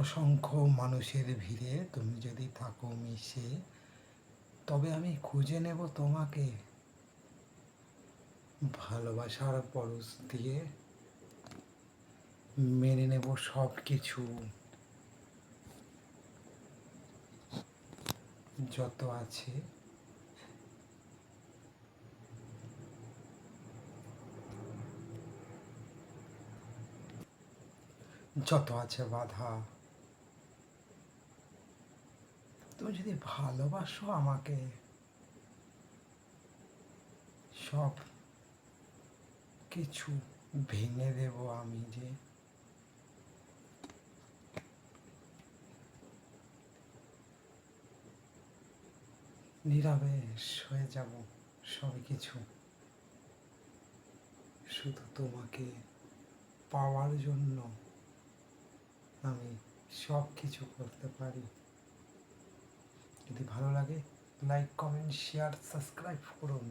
অসংখ্য মানুষের ভিড়ে তুমি যদি থাকো মিশে, তবে আমি খুঁজে নেব তোমাকে। ভালোবাসার পরশ দিয়ে মেনে নেব সব কিছু যত আছে। যত আছে বাধা। তুমি যদি ভালোবাসো আমাকে, সব কিছু ভেঙে দেব আমি যে। নীরবে হয়ে যাব সব কিছু। শুধু তোমাকে পাওয়ার জন্য আমি সব কিছু করতে পারি। যদি ভালো লাগে লাইক কমেন্ট শেয়ার সাবস্ক্রাইব করুন।